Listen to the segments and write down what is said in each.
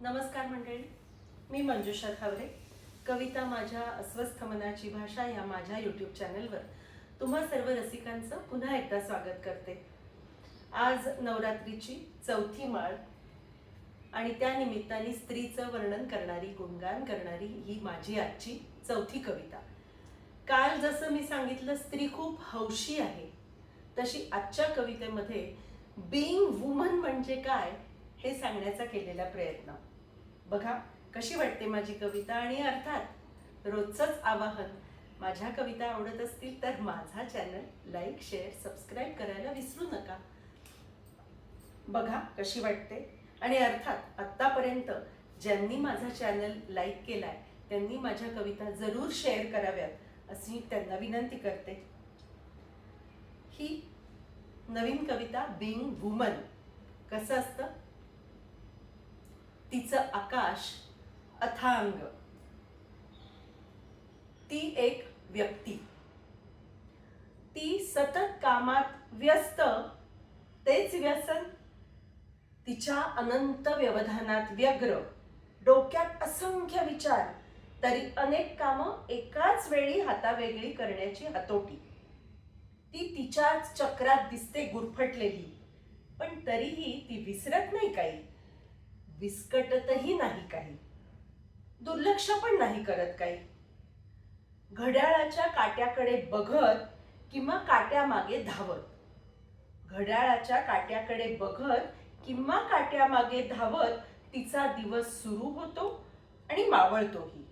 नमस्कार मंडळी मी मंजुषा खावरे. कविता माझ्या अस्वस्थ मनाची भाषा या माझ्या यूट्यूब चॅनलवर तुम्हा सर्व रसिकांचं पुन्हा एकदा स्वागत करते. आज नवरात्रीची चौथी माळ आणि त्या निमित्ताने स्त्रीचं वर्णन करणारी गुणगान करणारी ही माझी आजची चौथी कविता. काल जसं मी सांगितलं स्त्री खूप हौशी आहे. तशी आजच्या कवितेमध्ये बिईंग वुमन म्हणजे काय हे सांगण्याचा केलेला प्रयत्न. बघा कशी वाटते माझी कविता आणि अर्थात रोजचंच आवाहन. माझ्या कविता आवडत असतील तर माझा चॅनल लाईक शेअर सबस्क्राईब करायला विसरू नका. बघा कशी वाटते? आणि अर्थात आत्तापर्यंत ज्यांनी माझा चॅनल लाईक केलाय त्यांनी माझ्या कविता जरूर शेअर कराव्यात अशी त्यांना विनंती करते. ही नवीन कविता बिंग वुमन कसं असतं? तिचं आकाश अथांग. ती एक व्यक्ती. ती सतत कामात व्यस्त. तेच व्यसन तिच्या अनंत व्यवधानात व्यग्र. डोक्यात असंख्य विचार. तरी अनेक कामं एकाच वेळी हातावेगळी करण्याची हातोटी. ती तिच्याच चक्रात दिसते गुरफटलेली. पण तरीही ती विसरत नाही काही. विस्कटतही नाही काही. दुर्लक्ष पण नाही करत काही. घड्याळाच्या काट्याकडे बघत किंवा काट्यामागे धावत. घड्याळाच्या काट्याकडे बघत किंवा काट्यामागे धावत तिचा दिवस सुरू होतो आणि मावळतोही.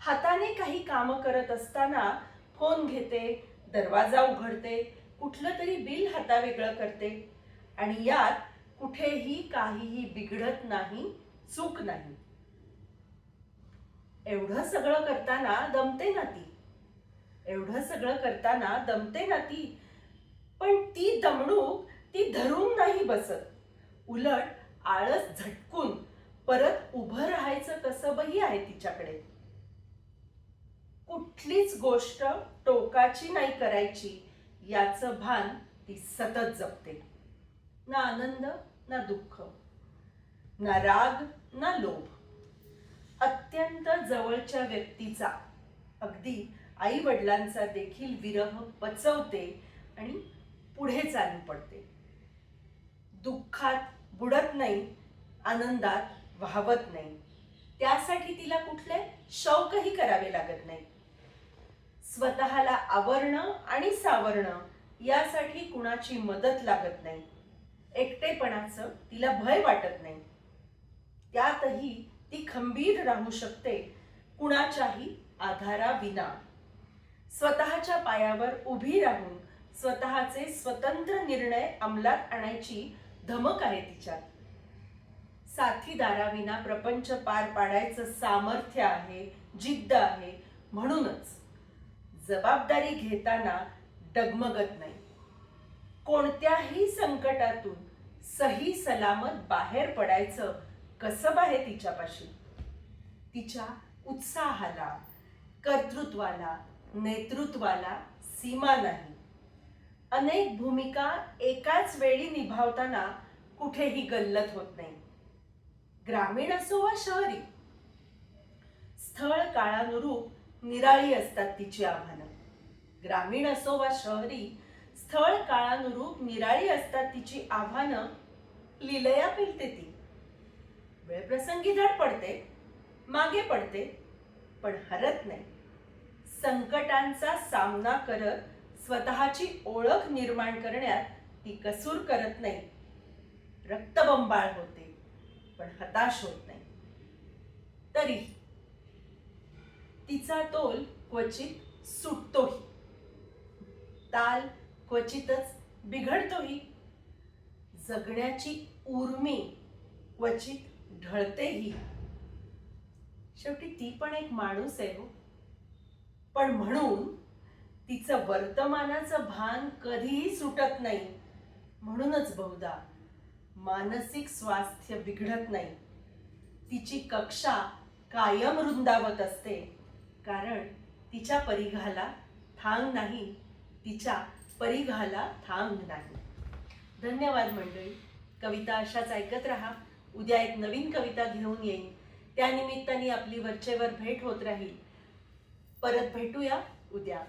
हाताने काही काम करत असताना फोन घेते दरवाजा उघडते कुठलं तरी बिल हातावेगळं करते आणि यात कुठेही काहीही बिघडत नाही चूक नाही. एवढं सगळं करताना दमते ना ती. एवढं सगळं करताना दमते ना ती. पण ती दमणूक ती धरून नाही बसत. उलट आळस झटकून परत उभं राहायचं कसबही आहे तिच्याकडे. कुठलीच गोष्ट टोकाची नाही करायची याचं भान ती सतत जपते. ना आनंद ना दुःख ना राग ना लोभ. अत्यंत जवळच्या व्यक्तीचा अगदी आई वडिलांचा देखील विरह पचवते आणि पुढे चालू पडते. दुःखात बुडत नाही आनंदात वाहवत नाही. त्यासाठी तिला कुठले शौकही करावे लागत नाही. स्वतःला आवरणं आणि सावरणं यासाठी कुणाची मदत लागत नाही. एकटेपणाचं तिला भय वाटत नाही. त्यातही ती खंबीर राहू शकते कुणाच्याही आधाराविना. स्वतःच्या पायावर उभी राहून स्वतःचे स्वतंत्र निर्णय अंमलात आणायची धमक आहे तिच्यात. साथीदाराविना प्रपंच पार पाडायचं सामर्थ्य आहे जिद्द आहे म्हणूनच जबाबदारी घेताना डगमगत नाही. कोणत्याही संकटातून सही सलामत बाहेर पडायचं कसब आहे तिच्यापाशी. तिच्या उत्साहाला कर्तृत्वाला नेतृत्वाला सीमा नाही. अनेक भूमिका एकाच वेळी निभावताना कुठेही गल्लत होत नाही. ग्रामीण असो वा शहरी स्थळ काळानुरूप निराळी असतात तिची आव्हानं. ग्रामीण असो वा शहरी स्थळ काळानुरूप निराळी असतात तिची आव्हानं लिलया पेलते ती. वेळप्रसंगी धड पडते मागे पडते पण हरत नाही. संकटांचा सामना करत स्वतःची ओळख निर्माण करण्यात ती कसूर करत नाही. रक्तबंबाळ होते पण हताश होत नाही. तरी तिचा तोल क्वचित सुटतोही. ताल क्वचितच बिघडतोही. जगण्याची उर्मी क्वचित ढळतेही. शेवटी ती पण एक माणूस आहे हो. पण म्हणून तिचं वर्तमानाचं भान कधीही सुटत नाही. म्हणूनच बहुधा मानसिक स्वास्थ्य बिघडत नाही. तिची कक्षा कायम रुंदावत असते. कारण तिच्या परिघाला थांग नाही तिच्या परिघाला थांब नाही. धन्यवाद मंडळी. कविता अशाच ऐकत राहा. उद्या एक नवीन कविता घेऊन येईन. त्यानिमित्ताने आपली वरचेवर भेट होत राहील. परत भेटूया उद्या.